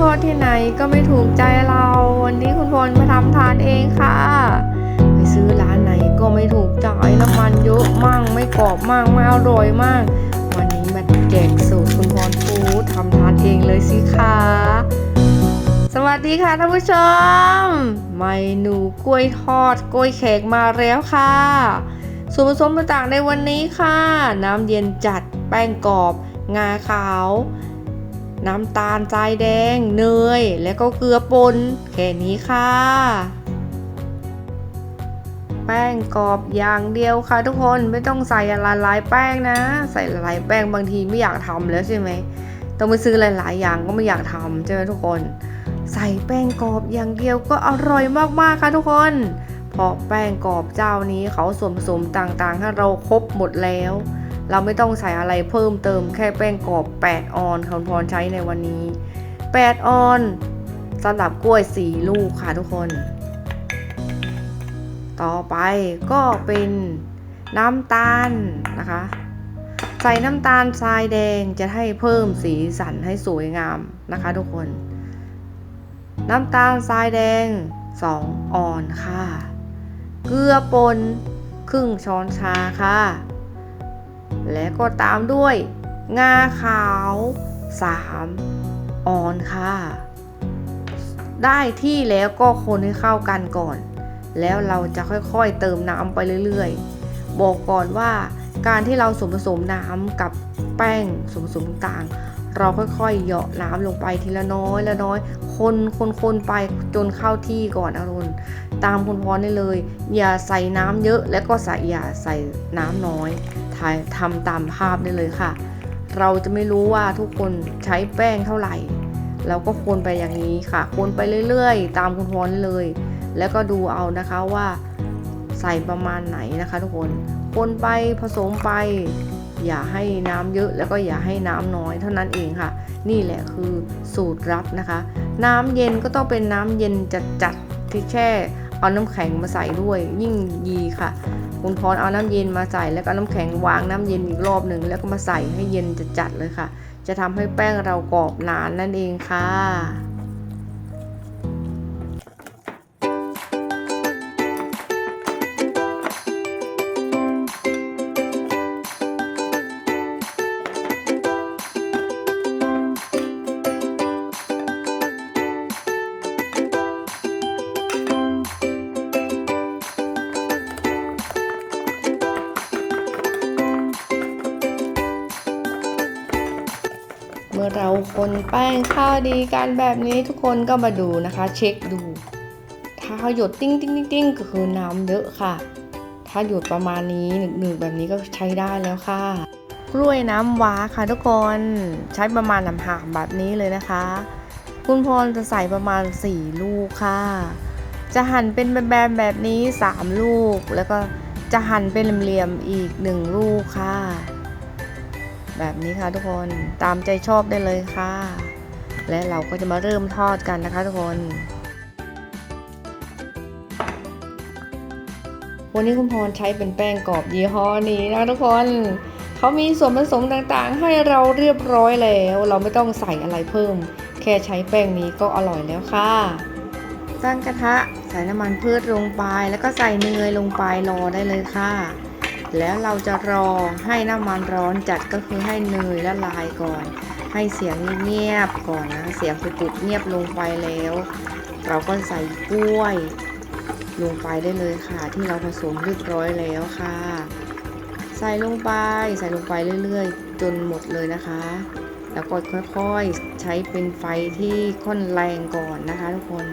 ทอดที่ไหนก็ไม่ถูกใจเรา วันนี้คุณพลมาทำทานเองค่ะ ไปซื้อร้านไหนก็ไม่ถูกใจน้ำมันเยอะมั่งไม่กรอบมั่งไม่อร่อยมั่งวันนี้มาแจกสูตรคุณพรฟูทำทานเองเลยสิคะสวัสดีค่ะท่านผู้ชมเมนูกล้วยทอดกล้วยแขกมาแล้วค่ะส่วนผสมต่างๆในวันนี้ค่ะ น้ำเย็นจัดแป้งกรอบ งาขาว น้ำตาลทรายแดง เนย และก็เกลือป่นแค่นี้ค่ะ แป้งกรอบอย่างเดียวค่ะทุกคนไม่ต้องใส่ละลายแป้งนะ ใส่ละลายแป้งบางทีไม่อยากทำแล้วใช่ไหมต้องไปซื้อหลาย ๆ อย่างก็ไม่อยากทำใช่ไหมทุกคน ใส่แป้งกรอบอย่างเดียวก็อร่อยมากๆค่ะทุกคนเพราะแป้งกรอบเจ้านี้เขาส่วนผสมต่างๆ ให้เราครบหมดแล้ว เราไม่ต้องใส่อะไรเพิ่มเติมแค่แป้งกรอบ 8 ออนคำพรใช้ในวันนี้ 8 ออนสำหรับกล้วย 4 ลูกค่ะทุกคน ต่อไปก็เป็นน้ำตาลนะคะ ใส่น้ำตาลทรายแดงจะให้เพิ่มสีสันให้สวยงามนะคะ ทุกคน น้ำตาลทรายแดง 2 ออนค่ะ เกลือป่นครึ่งช้อนชาค่ะ และก็ตามด้วย งาขาว 3 ออนค่ะ ได้ที่แล้วก็คนให้เข้ากันก่อน แล้วเราจะค่อยๆเติมน้ำไปเรื่อยๆ บอกก่อนว่าการที่เราสมผสมน้ำกับแป้งสมผสมต่างๆเราค่อยๆเหยาะน้ำลงไปทีละน้อยละน้อย คนคนคนไปจนเข้าที่ก่อนอรุณตามคุณพรได้เลย อย่าใส่น้ำเยอะและก็ใส่อย่าใส่น้ำน้อย ถ่ายทำตามภาพได้เลยค่ะ เราจะไม่รู้ว่าทุกคนใช้แป้งเท่าไหร่เราก็คนไปอย่างนี้ค่ะ คนไปเรื่อยๆ ตามคุณพรได้เลย แล้วก็ดูเอานะคะว่าใส่ประมาณไหนนะคะ ทุกคน คนไปผสมไป อย่าให้น้ำเยอะแล้วก็อย่าให้น้ำน้อยเท่านั้นเองค่ะ นี่แหละคือสูตรลับนะคะ น้ำเย็นก็ต้องเป็นน้ำเย็นจัดๆที่แช่เอาน้ำแข็งมาใส่ด้วยยิ่งดีค่ะ คุณพรเอาน้ำเย็นมาใส่แล้วก็น้ำแข็งวางน้ำเย็นอีกรอบหนึ่งแล้วก็มาใส่ให้เย็นจัดๆเลยค่ะ จะทำให้แป้งเรากรอบนานนั่นเองค่ะ เราคนแป้งข้าวดีกันแบบนี้ทุกคนก็มาดูนะคะ เช็คดู ถ้าหยดติ้งติ้งติ้งติ้งก็คือน้ำเยอะค่ะ ถ้าหยดประมาณนี้หนึ่งหนึ่งแบบนี้ก็ใช้ได้แล้วค่ะ กล้วยน้ำว้าค่ะทุกคนใช้ประมาณน้ำหามแบบนี้เลยนะคะ คุณพรจะใส่ประมาณ 4 ลูกค่ะ จะหั่นเป็นแบนๆแบบนี้ 3 ลูก แล้วก็จะหั่นเป็นเหลี่ยมๆอีก 1 ลูกค่ะ แบบนี้ค่ะทุกคนตามใจชอบได้เลยค่ะ และเราก็จะมาเริ่มทอดกันนะคะทุกคนวันนี้คุณพรใช้เป็นแป้งกรอบยี่ห้อนี้นะทุกคนเขามีส่วนผสมต่างๆ ให้เราเรียบร้อยแล้ว เราไม่ต้องใส่อะไรเพิ่ม แค่ใช้แป้งนี้ก็อร่อยแล้วค่ะตั้งกระทะใส่น้ำมันพืชลงไป แล้วก็ใส่เนยลงไปรอได้เลยค่ะ แล้วเราจะรอให้น้ำมันร้อนจัดก็คือให้เนยละลายก่อน ให้เสียงเงียบก่อนนะ เสียงปุบๆเงียบลงไปแล้ว เราก็ใส่กล้วย ลงไปได้เลยค่ะ ที่เราผสมเรียบร้อยแล้วค่ะ ใส่ลงไปใส่ลงไปเรื่อยๆ จนหมดเลยนะคะ แล้วก็ค่อยๆใช้เป็นไฟที่ค่อนแรงก่อนนะคะทุกคน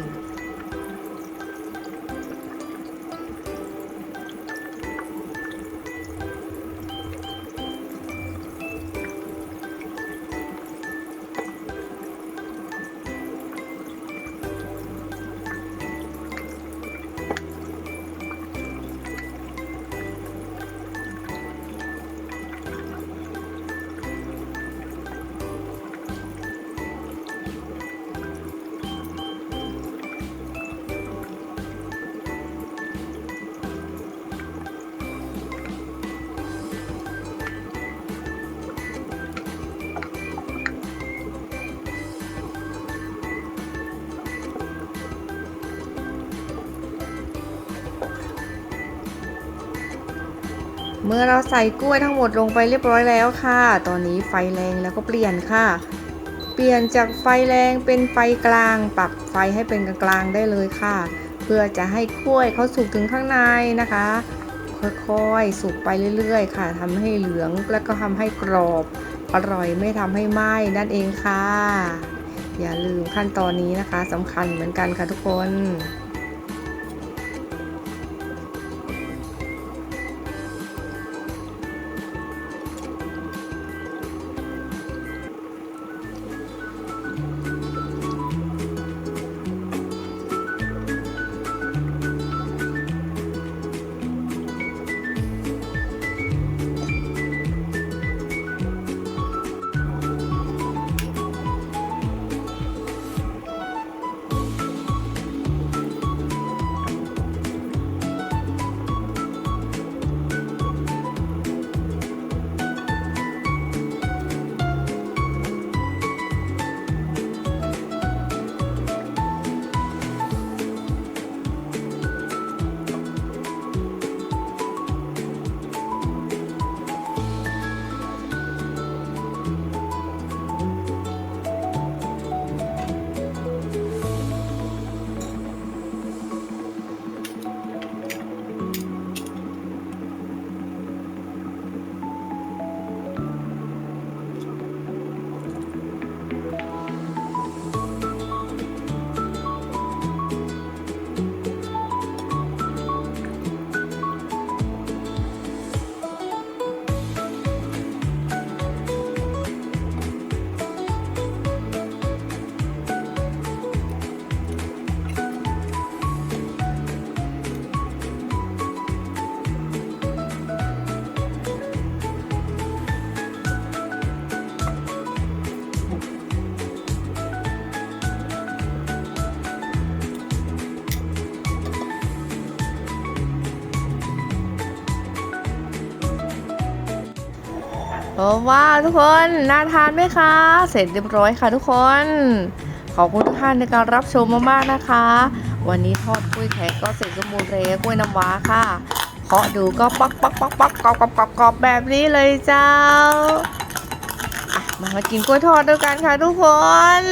เมื่อเราใส่กล้วยทั้งหมดลงไปเรียบร้อยแล้วค่ะ ตอนนี้ไฟแรงแล้วก็เปลี่ยนค่ะ เปลี่ยนจากไฟแรงเป็นไฟกลาง ปรับไฟให้เป็นกลางๆได้เลยค่ะ เพื่อจะให้กล้วยเขาสุกถึงข้างในนะคะ ค่อยๆสุกไปเรื่อยๆ ค่ะทำให้เหลืองแล้วก็ทำให้กรอบ อร่อยไม่ทำให้ไหม้นั่นเองค่ะ อย่าลืมขั้นตอนนี้นะคะสำคัญเหมือนกันค่ะทุกคน โอ้ว้าวทุกคนน่าทานไหมคะ เสร็จเรียบร้อยค่ะทุกคน ขอบคุณทุกท่านในการรับชมมากๆนะคะ วันนี้ทอดกล้วยแขกก็เสร็จสมบูรณ์เลยกล้วยน้ำว้าค่ะเคาะดูก็ป๊อกป๊อกป๊อกป๊อกกรอบกรอบกรอบกรอบแบบนี้เลยเจ้ามามากินกล้วยทอดด้วยกันค่ะทุกคน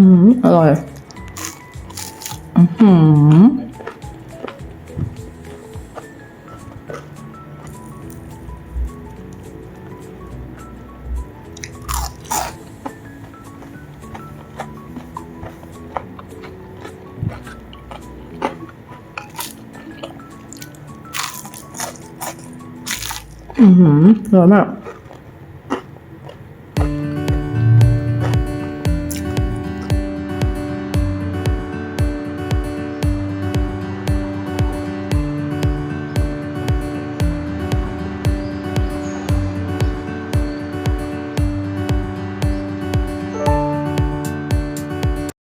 อืมอร่อยอือหืออือหืออร่อยมาก